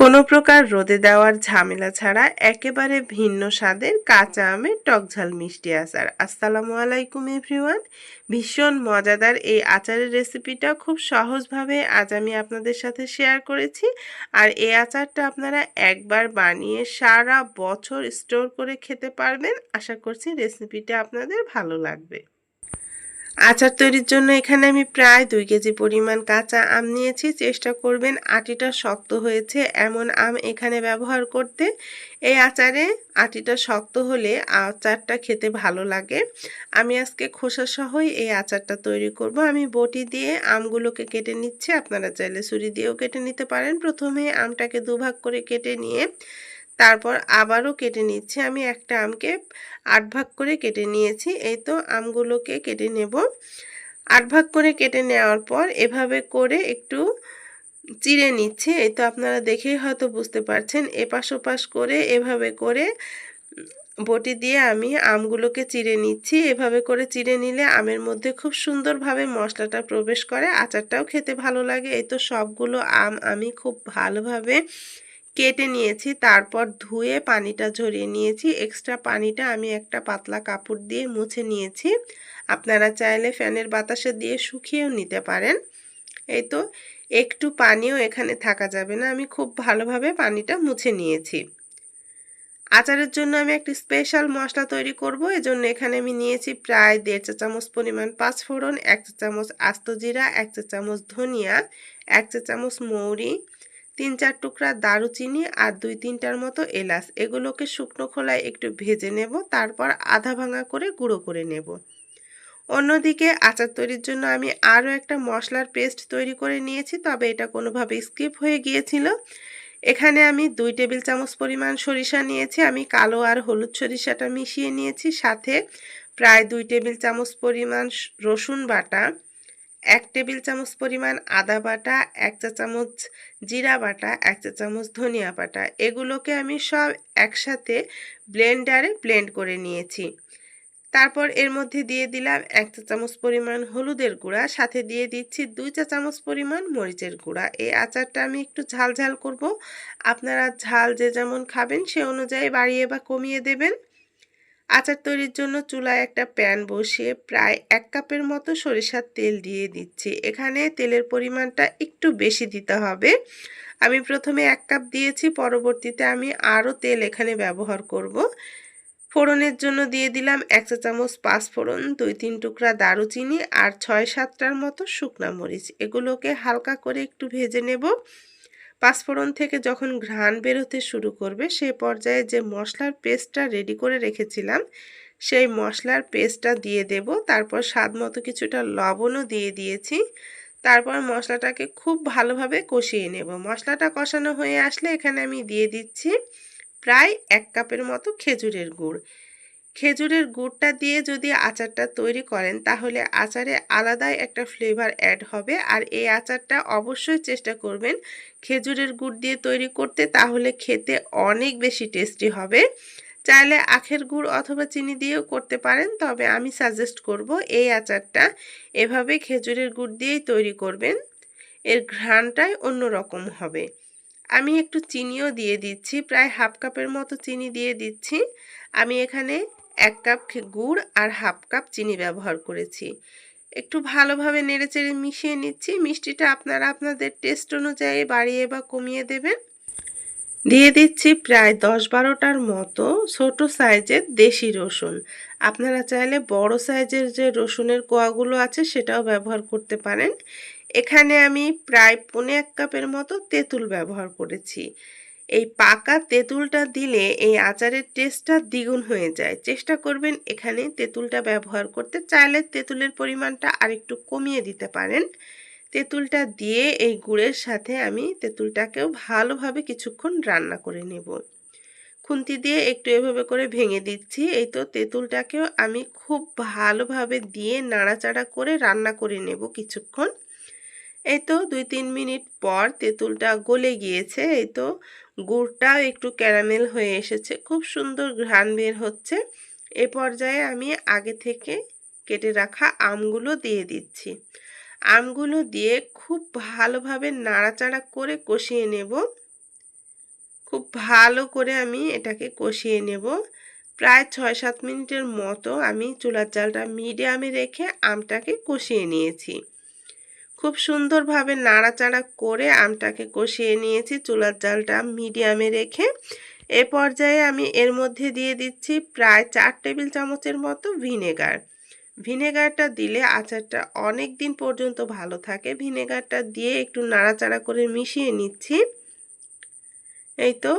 কোনো প্রকার রোদে দেওয়ার ঝামেলা ছাড়া একেবারে ভিন্ন স্বাদের কাঁচা আমের টকঝাল মিষ্টি আচার। আসসালামু আলাইকুম, এভরিওয়ান। ভীষণ মজাদার এই আচারের রেসিপিটা খুব সহজভাবে আজ আমি আপনাদের সাথে শেয়ার করেছি। আর এই আচারটা আপনারা একবার বানিয়ে সারা বছর স্টোর করে খেতে পারবেন। আশা করছি রেসিপিটা আপনাদের ভালো লাগবে। আচার তৈরির জন্য এখানে আমি প্রায় দুই কেজি পরিমাণ কাঁচা আম নিয়েছি। চেষ্টা করবেন আটিটা শক্ত হয়েছে, এমন আম এখানে ব্যবহার করতে। এই আচারে আটিটা শক্ত হলে আচারটা খেতে ভালো লাগে। আমি আজকে খোসা সহই এই আচারটা তৈরি করব। আমি বটি দিয়ে আমগুলোকে কেটে নিচ্ছি। আপনারা চাইলে ছুরি দিয়েও কেটে নিতে পারেন। প্রথমে আমটাকে দুভাগ করে কেটে নিয়ে তারপর আবারও কেটে নিচ্ছি। আমি একটা আমকে আট ভাগ করে কেটে নিয়েছি। এই তো আমগুলোকে কেটে নেব। আট ভাগ করে কেটে নেওয়ার পর এভাবে করে একটু চিড়ে নিচ্ছি। এই তো আপনারা দেখেই হয়তো বুঝতে পারছেন। এপাশ ওপাশ করে এভাবে করে বটি দিয়ে আমি আমগুলোকে চিড়ে নিচ্ছি। এভাবে করে চিড়ে নিলে আমের মধ্যে খুব সুন্দরভাবে মশলাটা প্রবেশ করে। আচারটাও খেতে ভালো লাগে। এই তো সবগুলো আম আমি খুব ভালোভাবে কেটে নিয়েছি, তারপর ধুয়ে পানিটা ঝরিয়ে নিয়েছি। এক্সট্রা পানিটা আমি একটা পাতলা কাপড় দিয়ে মুছে নিয়েছি। আপনারা চাইলে ফ্যানের বাতাসে দিয়ে শুকিয়েও নিতে পারেন। এই তো, একটু পানিও এখানে থাকা যাবে না। আমি খুব ভালোভাবে পানিটা মুছে নিয়েছি। আচারের জন্য আমি একটি স্পেশাল মশলা তৈরি করব। এজন্য এখানে আমি নিয়েছি প্রায় দেড় চা চামচ পরিমাণ পাঁচফোড়ন, এক চা চামচ আস্ত জিরা, এক চা চামচ ধনিয়া, এক চা চামচ মৌরি তিন চার টুকরা দারুচিনি আর দুই তিনটার মতো এলাচ। এগুলোকে শুকনো খোলায় একটু ভেজে নেব, তারপর আধা ভাঙা করে গুঁড়ো করে নেব। অন্যদিকে আচার তৈরির জন্য আমি আরও একটা মশলার পেস্ট তৈরি করে নিয়েছি, তবে এটা কোনোভাবে স্কিপ হয়ে গিয়েছিল। এখানে আমি দুই টেবিল চামচ পরিমাণ সরিষা নিয়েছি, আমি কালো আর হলুদ সরিষাটা মিশিয়ে নিয়েছি, সাথে প্রায় দুই টেবিল চামচ পরিমাণ রসুন বাটা। এক টেবিল চামচ পরিমাণ আদা বাটা, এক চা চামচ জিরা বাটা, এক চা চামচ ধনিয়া বাটা। এগুলোকে আমি সব একসাথে ব্লেন্ডারে ব্লেন্ড করে নিয়েছি। তারপর এর মধ্যে দিয়ে দিলাম এক চা চামচ পরিমাণ হলুদের গুঁড়া, সাথে দিয়ে দিচ্ছি দুই চা চামচ পরিমাণ মরিচের গুঁড়া। এই আচারটা আমি একটু ঝাল ঝাল করব। আপনারা ঝাল যে যেমন খাবেন সে অনুযায়ী বাড়িয়ে বা কমিয়ে দেবেন। আচার তৈরির জন্য চুলায় একটা প্যান বসিয়ে প্রায় এক কাপের মতো সরিষার তেল দিয়ে দিচ্ছি। এখানে তেলের পরিমাণটা একটু বেশি দিতে হবে। আমি প্রথমে এক কাপ দিয়েছি, পরবর্তীতে আমি আরও তেল এখানে ব্যবহার করব। ফোড়নের জন্য দিয়ে দিলাম এক চা চামচ পাঁচ ফোড়ন, দুই তিন টুকরা দারুচিনি আর ছয় সাতটার মতো শুকনা মরিচ। এগুলোকে হালকা করে একটু ভেজে নেব। পাঁচফোড়ন থেকে যখন ঘ্রাণ বেরোতে শুরু করবে, সে পর্যায়ে যে মশলার পেস্টটা রেডি করে রেখেছিলাম, সেই মশলার পেস্টটা দিয়ে দেব। তারপর স্বাদ মতো কিছুটা লবণও দিয়ে দিয়েছি। তারপর মশলাটাকে খুব ভালোভাবে কষিয়ে নেব। মশলাটা কষানো হয়ে আসলে এখানে আমি দিয়ে দিচ্ছি প্রায় এক কাপের মতো খেজুরের গুড়। খেজুরের গুড়টা দিয়ে যদি আচারটা তৈরি করেন, তাহলে আচারে আলাদাই একটা ফ্লেভার অ্যাড হবে। আর এই আচারটা অবশ্যই চেষ্টা করবেন খেজুরের গুড় দিয়ে তৈরি করতে, তাহলে খেতে অনেক বেশি টেস্টি হবে। চাইলে আখের গুড় অথবা চিনি দিয়েও করতে পারেন, তবে আমি সাজেস্ট করব এই আচারটা এভাবে খেজুরের গুড় দিয়েই তৈরি করবেন। এর ঘ্রাণটাই অন্যরকম হবে। আমি একটু চিনিও দিয়ে দিচ্ছি, প্রায় হাফ কাপের মতো চিনি দিয়ে দিচ্ছি। আমি এখানে এক কাপ গুড় আর হাফ কাপ চিনি ব্যবহার করেছি। একটু ভালোভাবে নেড়েচেড়ে মিশিয়ে নিচ্ছি। মিষ্টিটা আপনারা আপনাদের টেস্ট অনুযায়ী বাড়িয়ে বা কমিয়ে দেবেন। দিয়ে দিচ্ছি প্রায় দশ বারোটার মতো ছোট সাইজের দেশি রসুন। আপনারা চাইলে বড় সাইজের যে রসুনের কোয়াগুলো আছে সেটাও ব্যবহার করতে পারেন। এখানে আমি প্রায় পনে এক কাপের মতো তেঁতুল ব্যবহার করেছি। এই পাকা তেঁতুলটা দিলে এই আচারের টেস্টটা দ্বিগুণ হয়ে যায়। চেষ্টা করবেন এখানে তেঁতুলটা ব্যবহার করতে। চাইলে তেঁতুলের পরিমাণটা আরেকটু কমিয়ে দিতে পারেন। তেঁতুলটা দিয়ে এই গুড়ের সাথে আমি তেঁতুলটাকেও ভালোভাবে কিছুক্ষণ রান্না করে নেব। খুন্তি দিয়ে একটু এভাবে করে ভেঙে দিচ্ছি। এই তো তেঁতুলটাকেও আমি খুব ভালোভাবে দিয়ে নাড়াচাড়া করে রান্না করে নেব কিছুক্ষণ। এই তো দুই তিন মিনিট পর তেঁতুলটা গলে গিয়েছে এই তো গুড়টাও একটু ক্যারামেল হয়ে এসেছে। খুব সুন্দর ঘ্রাণ বের হচ্ছে। এ পর্যায়ে আমি আগে থেকে কেটে রাখা আমগুলো দিয়ে দিচ্ছি। আমগুলো দিয়ে খুব ভালোভাবে নাড়াচাড়া করে কষিয়ে নেব। খুব ভালো করে আমি এটাকে কষিয়ে নেব। প্রায় ছয় সাত মিনিটের মতো আমি চুলার জালটা মিডিয়ামে রেখে আমটাকে কষিয়ে নিয়েছি। খুব সুন্দরভাবে নাড়াচাড়া করে আমটাকে কষিয়ে নিয়েছি। চুলার জালটা মিডিয়ামে রেখে এ পর্যায়ে আমি এর মধ্যে দিয়ে দিচ্ছি প্রায় চার টেবিল চামচের মতো ভিনেগার। ভিনেগারটা দিলে আচারটা অনেক দিন পর্যন্ত ভালো থাকে। ভিনেগারটা দিয়ে একটু নাড়াচাড়া করে মিশিয়ে নিচ্ছি। এই তো,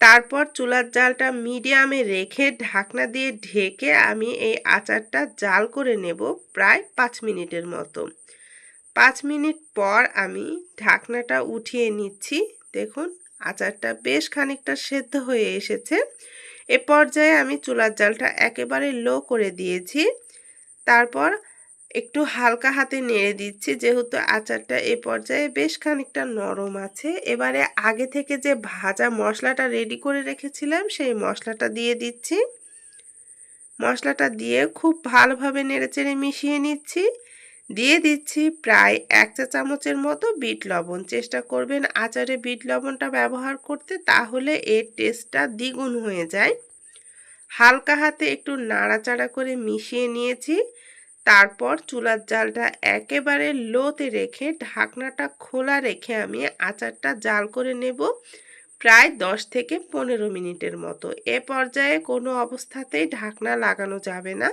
তারপর চুলার জালটা মিডিয়ামে রেখে ঢাকনা দিয়ে ঢেকে আমি এই আচারটা জাল করে নেব প্রায় পাঁচ মিনিটের মতো। পাঁচ মিনিট পর আমি ঢাকনাটা উঠিয়ে নিচ্ছি। দেখুন, আচারটা বেশ খানিকটা সেদ্ধ হয়ে এসেছে। এ পর্যায়ে আমি চুলার জালটা একেবারে লো করে দিয়েছি। তারপর একটু হালকা হাতে নেড়ে দিচ্ছি, যেহেতু আচারটা এ পর্যায়ে বেশ খানিকটা নরম আছে। এবারে আগে থেকে যে ভাজা মশলাটা রেডি করে রেখেছিলাম, সেই মশলাটা দিয়ে দিচ্ছি। মশলাটা দিয়ে খুব ভালোভাবে নেড়েচেড়ে মিশিয়ে নিচ্ছি। দিয়ে দিচ্ছি প্রায় এক চা চামচের মতো বিট লবণ। চেষ্টা করবেন আচারে বিট লবণটা ব্যবহার করতে, তাহলে এর টেস্টটা দ্বিগুণ হয়ে যায়। হালকা হাতে একটু নাড়াচাড়া করে মিশিয়ে নিয়েছি। তারপর চুলার জালটা একেবারে লোতে রেখে ঢাকনাটা খোলা রেখে আমি আচারটা জাল করে নেব। প্রায় দশ থেকে পনেরো মিনিটের মতো। এ পর্যায়ে কোনো অবস্থাতেই ঢাকনা লাগানো যাবে না।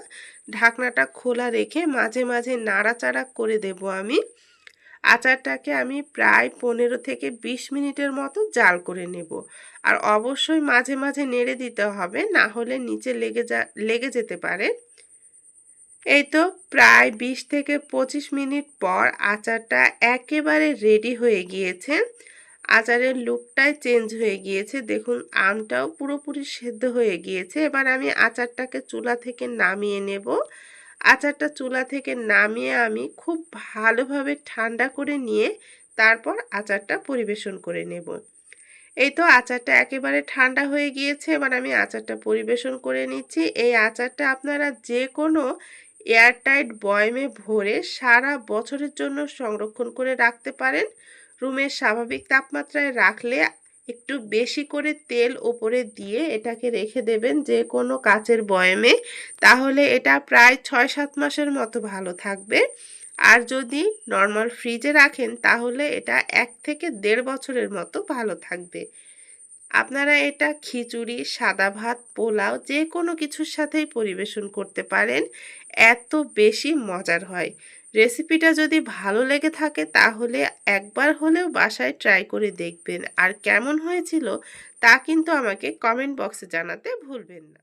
ঢাকনাটা খোলা রেখে মাঝে মাঝে নাড়াচাড়া করে দেব আমি। আচারটাকে আমি প্রায় পনেরো থেকে ২০ মিনিটের মতো জাল করে নেব। আর অবশ্যই মাঝে মাঝে নেড়ে দিতে হবে, না হলে নিচে লেগে যা, লেগে যেতে পারে। এই তো প্রায় ২০ থেকে ২৫ মিনিট পর আচারটা একেবারে রেডি হয়ে গিয়েছে। আচারের লুকটাই চেঞ্জ হয়ে গিয়েছে। দেখুন, আমটাও পুরোপুরি সেদ্ধ হয়ে গিয়েছে। এবার আমি আচারটাকে চুলা থেকে নামিয়ে নেব। আচারটা চুলা থেকে নামিয়ে আমি খুব ভালোভাবে ঠান্ডা করে নিয়ে তারপর আচারটা পরিবেশন করে নেব। এই তো আচারটা একেবারে ঠান্ডা হয়ে গিয়েছে। এবার আমি আচারটা পরিবেশন করে নিচ্ছি। এই আচারটা আপনারা যে কোনো এয়ারটাইট বয়মে ভরে সারা বছরের জন্য সংরক্ষণ করে রাখতে পারেন। রুমের স্বাভাবিক তাপমাত্রায় রাখলে একটু বেশি করে তেল ওপরে দিয়ে এটাকে রেখে দেবেন যে কোনো কাচের বয়মে, তাহলে এটা প্রায় ছয় সাত মাসের মতো ভালো থাকবে। আর যদি নর্মাল ফ্রিজে রাখেন, তাহলে এটা এক থেকে দেড় বছরের মতো ভালো থাকবে। আপনারা এটা খিচুড়ি, সাদা ভাত, পোলাও যে কোনো কিছুর সাথেই পরিবেশন করতে পারেন। এত বেশি মজার হয়। রেসিপিটা যদি ভালো লেগে থাকে, তাহলে একবার হলেও বাসায় ট্রাই করে দেখবেন। আর কেমন হয়েছিল, তা কিন্তু আমাকে কমেন্ট বক্সে জানাতে ভুলবেন না।